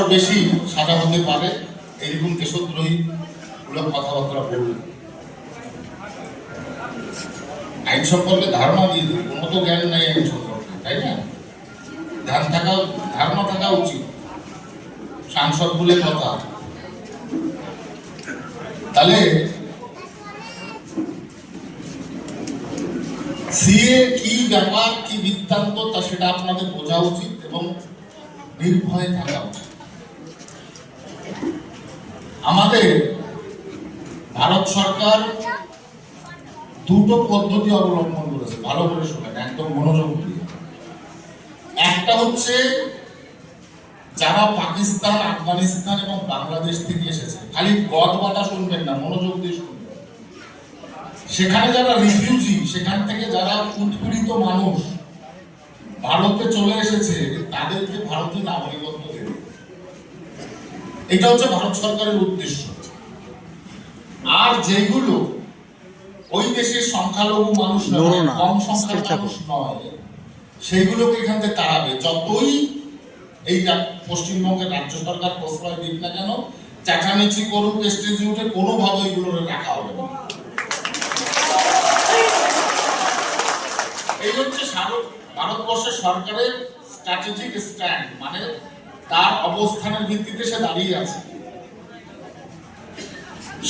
আরও বেশি সাজা হতে পারে। এইরকম দেশদ্রোহী গুলো কথাবার্তা বলবে আইন সম্পর্কে ধারণা দিয়ে দিই কোনো তো জ্ঞান নাই আইন সম্পর্কে, তাই না? ধ্যান থাকা, ধারণা থাকা উচিত। সাংসদ বলে কথা। তাহলে সিএ কি ব্যাপার, কি বৃত্তান্ত, তা সেটা আপনাদের বোঝা উচিত এবং নির্ভয়ে থাকা উচিত। আমাদের ভারত সরকার দুটো পদ্ধতি অবলম্বন করেছে, ভালো করে শোনেন, একদম মনোযোগ দিয়ে। একটা হচ্ছে যারা পাকিস্তান, আফগানিস্তান এবং বাংলাদেশ থেকে এসেছে, খালি গদ বাতা শুনবেন না, মনোযোগ দিয়ে শুনবেন। সেখানে যারা রিফিউজি সেখান থেকে যারা উৎপীড়িত মানুষ ভারতে চলে এসেছে, তাদেরকে ভারতীয় নাগরিকত্ব দেবে এটা হচ্ছে ভারত সরকারের উদ্দেশ্য। আর যেগুলো ওই দেশের সংখ্যালঘু মানুষ নয় কম সংখ্যার মানুষ নয় সেইগুলোকে এখান থেকে তাড়াবে। যতই এই পশ্চিমবঙ্গের রাজ্য সরকার প্রশ্রয় দিক না কেন চেঁচামেচি করুক উঠে কোনোভাবে এগুলো রাখা হবে না। এই হচ্ছে ভারতবর্ষের সরকারের স্ট্র্যাটেজিক স্ট্যান্ড মানে তার অবস্থানের ভিত্তিতে সে দাঁড়িয়ে আছে।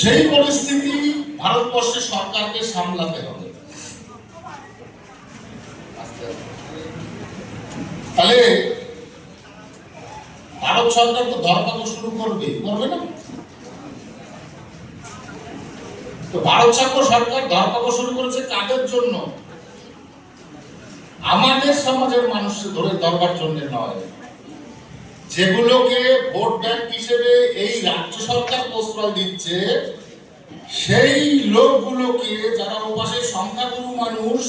সেই পরিস্থিতি ভারতবর্ষের সরকারকে সামলাতে হবে। তাহলে ভারত সরকার তো ধরপাকড় শুরু করবে করবে না। তো ভারত সরকার সরকার ধরপাকড় শুরু করেছে কাদের জন্য? আমাদের সমাজের মানুষকে ধরে ধরবার জন্য নয়। যেগুলোকে ভোট ব্যাংক হিসেবে এই রাজ্য সরকার প্রশ্রয় দিচ্ছে, সেই লোকগুলোকে যারা ওপাশে সংখ্যাগুরু মানুষ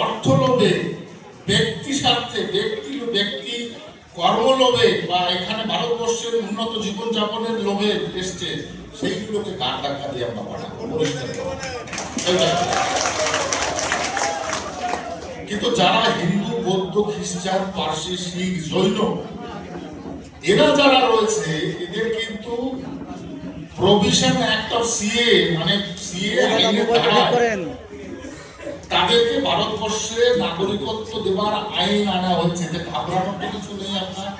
অর্থ লোভে ব্যক্তি স্বার্থে, ব্যক্তি ব্যক্তি কর্মলোভে বা এখানে ভারতবর্ষের উন্নত জীবনযাপনের লোভে এসছে, সেইগুলোকে কার ধাক্কা দিয়ে আমরা পাঠাবো কিন্তু যারা হিন্দু, বৌদ্ধ, খ্রিস্টান, পার্সি, শিখ, জৈন এরা যারা রয়েছে এদের কিন্তু প্রভিশন অ্যাক্ট অফ সিএ মানে সিএ করেন। তাদেরকে ভারতবর্ষে নাগরিকত্ব দেওয়ার আইন আনা হচ্ছে। যে ঘাবড়ানোর তো কিছু নেই আপনার।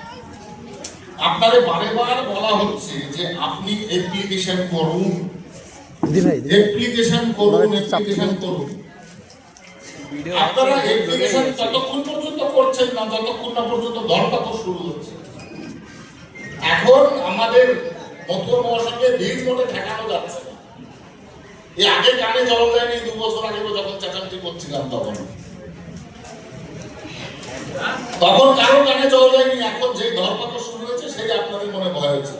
আপনারে বারে বার বলা হচ্ছে যে আপনি অ্যাপ্লিকেশন করুন। অ্যাপ্লিকেশন করুন অ্যাপ্লিকেশন করুন। আপনারা অ্যাপ্লিকেশন ততক্ষণ পর্যন্ত করছেন না যতক্ষণ না পর্যন্ত ধরপাকড় শুরু হচ্ছে। এখন আমাদের মতুয়া মহাসংঘে ভিড় মোটে ঠেকানো যাচ্ছে না। এই আগে কানে জল দেয়নি, দু বছর আগে যখন চেঁচামেচি করছিলাম তখন। তখন কারও কানে জল দেয়নি, এখন যে ধরপাকড় শুরু হয়েছে, সেই আপনাদের মনে ভয় হয়েছে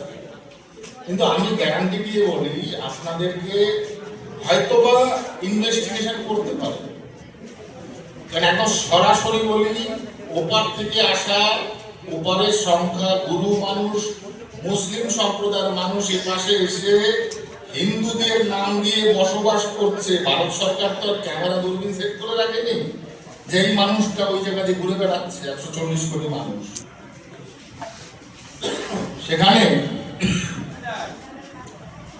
কিন্তু আমি গ্যারান্টি দিয়ে বলি, আপনাদেরকে হয়তোবা ইনভেস্টিগেশন করতে পারে। কারণ এখন সরাসরি বলি, ওপার থেকে আসা ওপারের সংখ্যা গুরু মানুষ, মুসলিম সম্প্রদায়ের মানুষ এ পাশে এসে হিন্দুদের নাম দিয়ে বসবাস করছে। ভারত সরকার তো ক্যামেরা দূরবীন সেট করে রাখেনি। যে মানুষটা ওই জায়গা দিয়ে ঘুরে বেড়াচ্ছে, একশো চল্লিশ কোটি মানুষ। সেখানে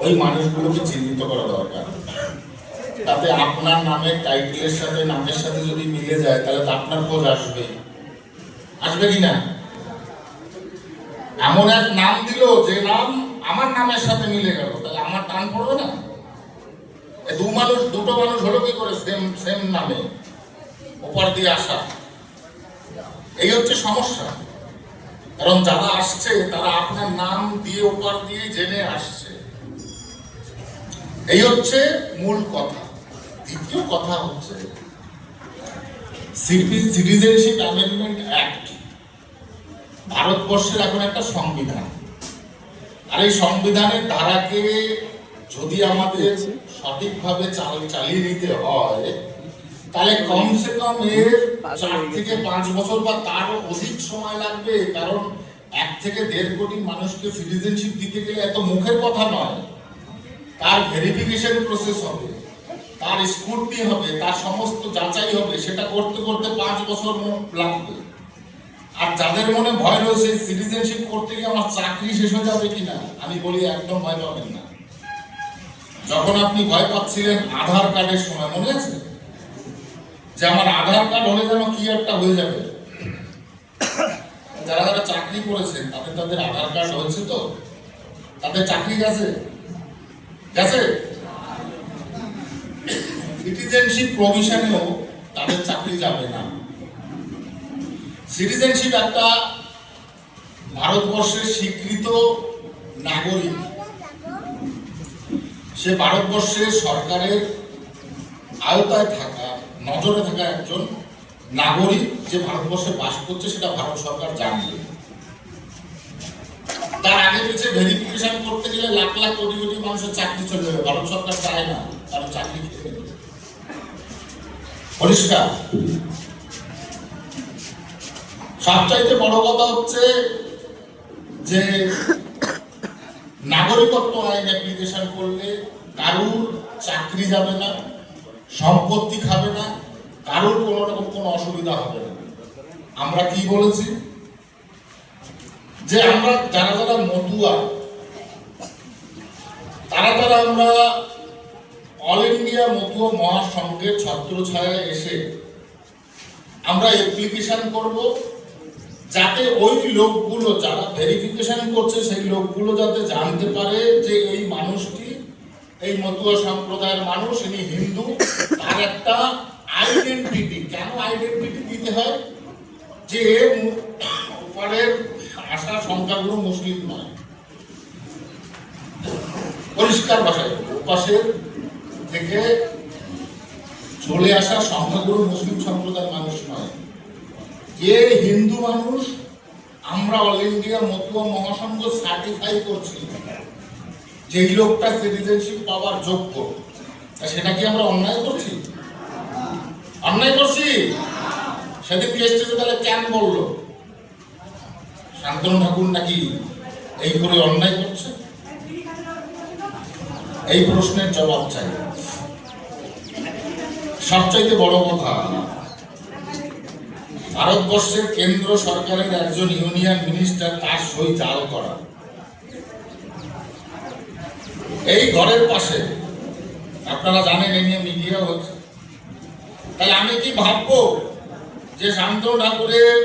ওই মানুষগুলোকে চিহ্নিত করা দরকার। তাতে আপনার নামের টাইটেলের সাথে, নামের সাথে যদি মিলে যায়, তাহলে তো আপনার খোঁজ আসবে আসবে কি না? এমন এক নাম দিল যে নাম আমার নামের সাথে মিলে গেল। তাহলে আমার টান পড়বে না? দু মানুষ, দুটো মানুষ হলো কি করে সেম সেম নামে? ওপার দিয়ে আসা। এই হচ্ছে সমস্যা। কারণ যারা আসছে, তারা আপনার নাম দিয়ে ওপার দিয়ে জেনে আসছে। এই হচ্ছে মূল কথা। দ্বিতীয় কথা হচ্ছে সিটিজেনশিপ অ্যামেন্ডমেন্ট অ্যাক্ট ভারতবর্ষের এখন একটা সংবিধান। আর এই সংবিধানের ধারাকে যদি আমাদের সঠিকভাবে চাল- চালিয়ে নিতে হয়, তাহলে কমসে কম এর চার থেকে পাঁচ বছর বা তার অধিক সময় লাগবে, কারণ এক থেকে দেড় কোটি মানুষকে সিটিজেনশিপ দিতে গেলে এত মুখের কথা নয়। তার ভেরিফিকেশন প্রসেস হবে, তার স্ক্রুটনি হবে, তার সমস্ত যাচাই হবে, সেটা করতে করতে পাঁচ বছর লাগবে। আর যাদের মনে ভয় রয়েছে সিটিজেনশিপ করতে গিয়ে আমার চাকরি শেষ হয়ে যাবে কিনা, আমি বলি একদম ভয় পাবেন না। যখন আপনি ভয় পাচ্ছিলেন আধার কার্ডের সময়, মনে আছে? যে আমার আধার কার্ড হলে যেন কি একটা হয়ে যাবে। যারা যারা চাকরি করেছেন তাদের তাদের আধার কার্ড হয়েছে তো? তাদের চাকরি গেছে? গেছে? সিটিজেনশিপ প্রভিশনেও তাদের চাকরি যাবে না। সিটিজেনশিপ একটা ভারতবর্ষের স্বীকৃত নাগরিক। সে ভারতবর্ষের সরকারের আওতায় থাকা, নজরে থাকা একজন নাগরিক যে ভারতবর্ষে বাস করছে, সেটা ভারত সরকার জানবে তার আগে পিছিয়ে ভেরিফিকেশন করতে গেলে লাখ লাখ কোটি কোটি মানুষের চাকরি চলে যাবে। ভারত সরকার চায় না কারণ চাকরি। পরিষ্কার? সবচাইতে বড় কথা হচ্ছে যে নাগরিকত্ব আইন অ্যাপ্লিকেশন করলে কারুর চাকরি যাবে না, সম্পত্তি খাবে না, কারুর কোনো রকম কোনো অসুবিধা হবে না। আমরা কি বলেছি? যে আমরা যারা যারা মতুয়া, তারা তারা আমরা অল ইন্ডিয়া মতুয়া মহাসংঘের ছত্র ছায়া এসে আমরা অ্যাপ্লিকেশন করব। যাতে ওই লোকগুলো যারা ভেরিফিকেশন করছে, সেই লোকগুলো যাতে জানতে পারে যে এই মানুষটি, এই মতুয়া সম্প্রদায়ের মানুষ, ইনি হিন্দু, তার একটা আইডেন্টিটি কেন আইডেন্টিটি দিতে হয়? যে ওপারের আসা সংখ্যাগুরু মুসলিম নয়। পরিষ্কার ভাষায় ওপাশের থেকে চলে আসা সংখ্যাগুরু মুসলিম সম্প্রদায়ের মানুষ নয়। যে হিন্দু মানুষ আমরা all India Matua Mahasangha certify করছি যে লোকটা সিটিজেনশিপ পাওয়ার যোগ্য সেটা কি আমরা অন্যায় করছি? অন্যায় করছি? সেদিন কেসটিতে তাহলে কেন বলল? শান্তনু ঠাকুর নাকি এই করে অন্যায় করছে? এই প্রশ্নের জবাব চাই। সবচাইতে বড় কথা ভারতবর্ষের কেন্দ্র সরকারের একজন ইউনিয়ন মিনিস্টার তার সই জাল করা। এই ঘরের পাশে, আপনারা জানেন এই নিয়ে মিডিয়া হচ্ছে। তাহলে আমি কি ভাববো যে শান্তনু ঠাকুরের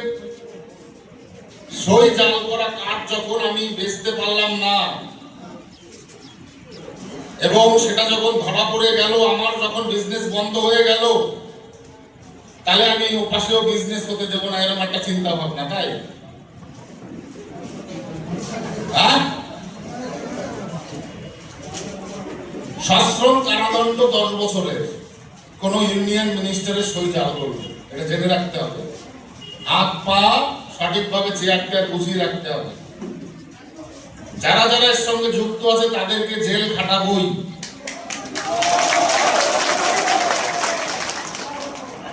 সই জাল করা কাজ যখন আমি বেচতে পারলাম না, এবং সেটা যখন ধরা পড়ে গেল, আমার যখন বিজনেস বন্ধ হয়ে গেল তাহলে আমি ওপাশেও বিজনেস হতে দেবো না, এরকম একটা চিন্তা ভাবনা তাই? হ্যাঁ? সশ্রম কারাদণ্ড দশ বছরের কোন ইউনিয়ন মিনিস্টারের সই জাল করবে, এটা জেনে রাখতে হবে। হাত পা সঠিকভাবে চেয়ার টেয়ার গুছিয়ে রাখতে হবে। যারা যারা এর সঙ্গে যুক্ত আছে, তাদেরকে জেল খাটাবই।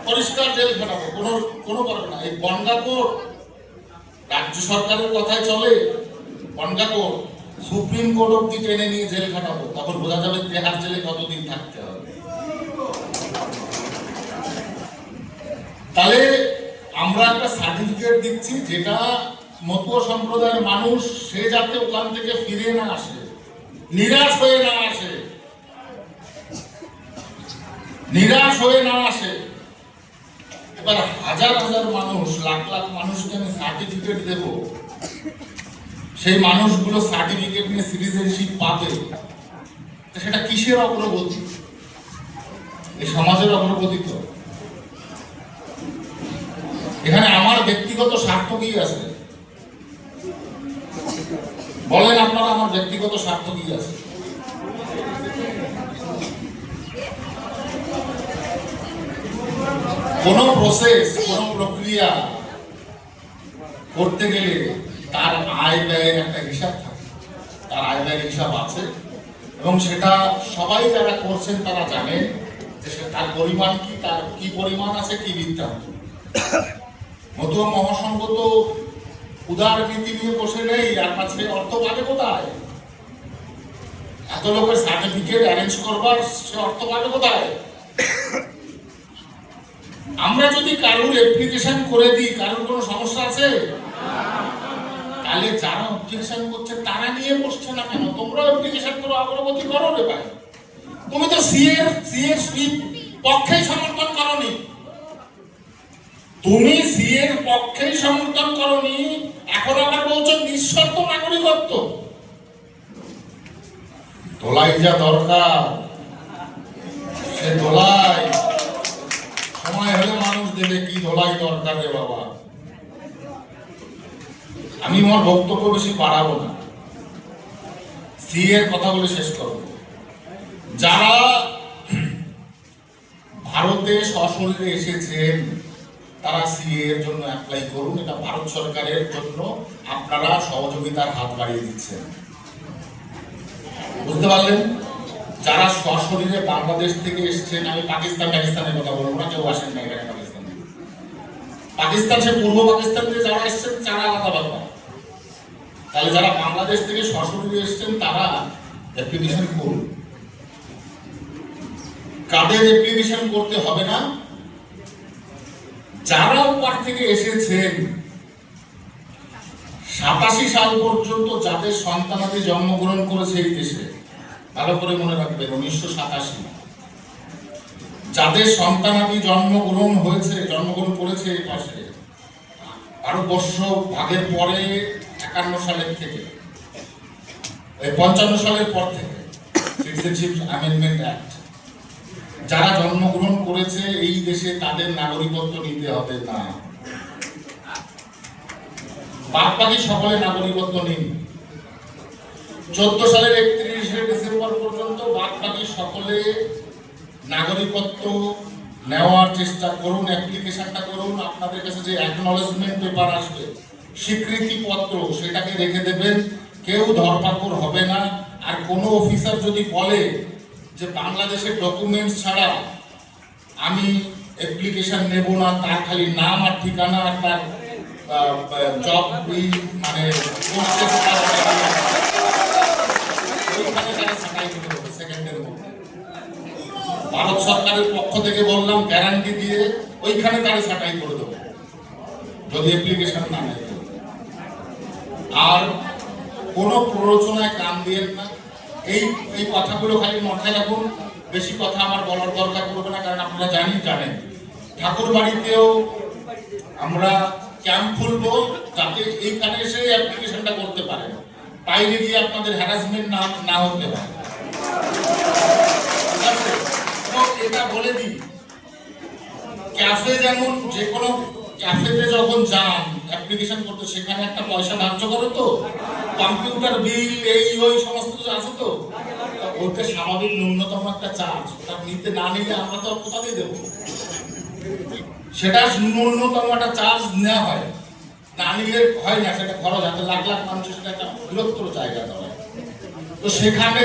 পরিষ্কার জেল খাটাবো কোনো কোনো পারবে না। এই কোর্ট, রাজ্য সরকারের কথায় চলে, বনগা কোর্ট, সুপ্রিম কোর্ট অব্দি টেনে নিয়ে জেল খাটাবো, তখন বোঝা যাবে তেহার জেলে কতদিন থাকতে হবে। তাহলে আমরা একটা সার্টিফিকেট দিচ্ছি, যেটা মতুয়া সম্প্রদায়ের মানুষ, সে যাতে ওখান থেকে ফিরে না আসে, নিরাশ হয়ে না আসে, নিরাশ হয়ে না আসে এবার হাজার হাজার মানুষ, লাখ লাখ মানুষকে আমি সার্টিফিকেট দেব। সেই মানুষগুলো সার্টিফিকেট নিয়ে সিটিজেনশিপ পাবে। সেটা কিসের অগ্রগতি? এই সমাজের অগ্রগতি তো। এখানে আমার ব্যক্তিগত স্বার্থ কি আছে। বলেন আপনারা আমার ব্যক্তিগত স্বার্থ কি আছে। কোন প্রসেস কোন প্রক্রিয়া করতে গেলে তার আয় ব্যয়ের একটা হিসাব থাকে। তার আয় ব্যয়ের হিসাব আছে এবং সেটা সবাই যারা করছেন তারা জানেন যে তার পরিমাণ কি, তার কি পরিমাণ আছে, কি বৃত্তান্ত মতুয়া মহাসংঘ তো উদার নীতি নিয়ে বসে নেই, আর কাছে অর্থ পাবে কোথায়? এত লোকের সার্টিফিকেট অ্যারেঞ্জ করবার সে অর্থ পাবে কোথায়? আমরা যদি কারোর অ্যাপ্লিকেশন করে দিই, কারোর কোনো সমস্যা আছে? তাহলে যারা অবজেকশন করছে, তারা নিয়ে বসছে না কেন? তোমরা অ্যাপ্লিকেশন করো, অগ্রগতি করো রে ভাই। তুমি তো সিএর সিএর সুইপ পক্ষেই সমর্থন করনি। তুমি সিএর পক্ষেই সমর্থন করনি, এখন আবার বলছো নিঃশর্ত নাগরিকত্ব। দোলাই যা দরকার। সে দোলাই। সময় দেবে, কি ধোলাই দরকার রে বাবা? আমি আমার বক্তব্য বেশি বাড়াবো না। সি এর কথা বলে শেষ করব। যারা ভারতে সশরীরে এসেছেন, তারা সি এর জন্য অ্যাপ্লাই করুন। এটা ভারত সরকারের জন্য আপনারা সহযোগিতার হাত বাড়িয়ে দিচ্ছেন। বুঝতে পারলেন? যারা সশরীরে বাংলাদেশ থেকে এসেছেন, আমি পাকিস্তান পাকিস্তানের কথা বলব না, কেউ আসেন না এখানে। পাকিস্তান সে পূর্ব পাকিস্তান থেকে যারা এসেছেন, তারা আলাদা ব্যাপার। তাহলে যারা বাংলাদেশ থেকে সশরীরে এসেছেন, তারা অ্যাপ্লিকেশন করুন। কাদের অ্যাপ্লিকেশন করতে হবে না? যারা ওপার থেকে এসেছেন, সাতাশি সাল পর্যন্ত যাদের সন্তানাদি জন্মগ্রহণ করেছে এই দেশে, ভালো করে মনে রাখবেন, উনিশশো সাতাশি। যাদের সন্তানাদি জন্মগ্রহণ হয়েছে, জন্মগ্রহণ করেছে এই পাশে ভারতবর্ষ ভাগের পরে একান্ন সালের থেকে, এই পঞ্চান্ন সালের পর থেকে সিটিজেনশিপ অ্যামেন্ডমেন্ট অ্যাক্ট যারা জন্মগ্রহণ করেছে এই দেশে তাদের নাগরিকত্ব নিতে হবে না। বাদ বাকি সকলে নাগরিকত্ব নিন। চোদ্দ সালের একত্রিশে ডিসেম্বর পর্যন্ত বাদ বাকি সকলে নাগরিকত্ব নেওয়ার চেষ্টা করুন অ্যাপ্লিকেশনটা করুন, আপনাদের কাছে যে অ্যাকনলেজমেন্ট পেপার আসবে স্বীকৃতি পত্র সেটাকে রেখে দেবেন। কেউ ধরপাকড় হবে না। আর কোনো অফিসার যদি বলে যে বাংলাদেশের ডকুমেন্টস ছাড়া আমি অ্যাপ্লিকেশন নেব না, তার খালি নাম আর ঠিকানা আর তার জব মানে ভারত সরকারের পক্ষ থেকে বললাম গ্যারান্টি দিয়ে ওইখানে তারা ছাঁটাই করে দেবো। যদি অ্যাপ্লিকেশন না নেয়। আর কোনো প্ররোচনায় কান দিয়েন না। এই এই কথাগুলো খালি মাথায় রাখুন। বেশি কথা আমার বলার দরকার পড়বে না, কারণ আপনারা জানি জানেন। ঠাকুর বাড়িতেও আমরা ক্যাম্প খুলবো, যাতে এইখানে এসে অ্যাপ্লিকেশনটা করতে পারেন বাইরে গিয়ে আপনাদের হ্যারাসমেন্ট না না হতে হয় ঠিক এটা বলে দিই। ক্যাফে যেমন যে কোনো ক্যাফেতে যখন যান অ্যাপ্লিকেশন করতে, সেখানে একটা পয়সা ধার্য করে তো? কম্পিউটার বিল, এই, ওই সমস্ত কিছু আছে তো? তা স্বাভাবিক ন্যূনতম একটা চার্জ ওটা নিতে না নিলে আমরা তো কোথা দিয়ে দেবো? সেটা ন্যূনতম একটা চার্জ নেওয়া হয়। না নিলে হয় না, সেটা খরচ আছে। লাখ লাখ মানুষের সেটা একটা বৃহত্তর জায়গা দেওয়া তো সেখানে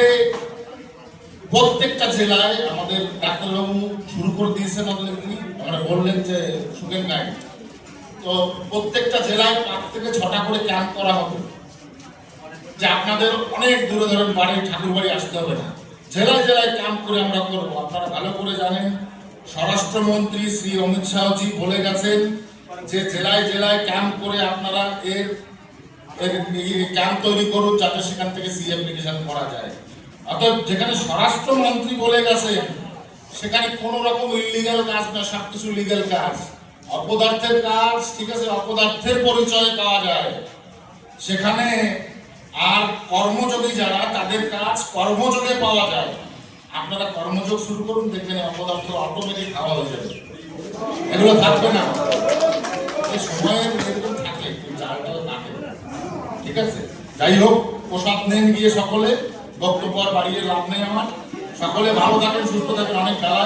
প্রত্যেকটা জেলায় আমাদের ডাক্তারবাবু শুরু করে দিয়েছেন আমাদের আমরা বললেন যে, শুনেন নাই। তো প্রত্যেকটা জেলায় পাঁচ থেকে ছটা করে ক্যাম্প করা হবে। যে আপনাদের অনেক দূরে ধরেন বাড়ি ঠাকুর বাড়ি আসতে হবে না। জেলায় জেলায় ক্যাম্প করে আমরা করব। আপনারা ভালো করে জানেন, স্বরাষ্ট্রমন্ত্রী শ্রী অমিত শাহজি বলে গেছেন যে, জেলায় জেলায় ক্যাম্প করে আপনারা এর এর ক্যাম্প তৈরি করুন যাতে সেখান থেকে সি অ্যাপ্লিকেশন করা যায়। অর্থাৎ যেখানে স্বরাষ্ট্রমন্ত্রী বলে গেছে, সেখানে কোনো রকম ইলিগাল কাজ না, সব কিছু লিগাল কাজ। অপদার্থের কাজ, ঠিক আছে, অপদার্থের পরিচয় পাওয়া যায়। সেখানে আর কর্মযোগী যারা, তাদের কাজ কর্মযোগে পাওয়া যায়। আপনারা কর্মযোগ শুরু করুন, দেখবেন অপদার্থ অটোমেটিক খাওয়া হয়ে যাবে। এগুলো থাকবে না। সময়ের থাকে চালটাল থাকে ঠিক আছে? যাই হোক, প্রসাদ নেন গিয়ে সকলে। বক্তব্য আর বাড়িয়ে লাভ নেই আমার সকলে ভালো থাকেন সুস্থ থাকেন অনেক খেলা।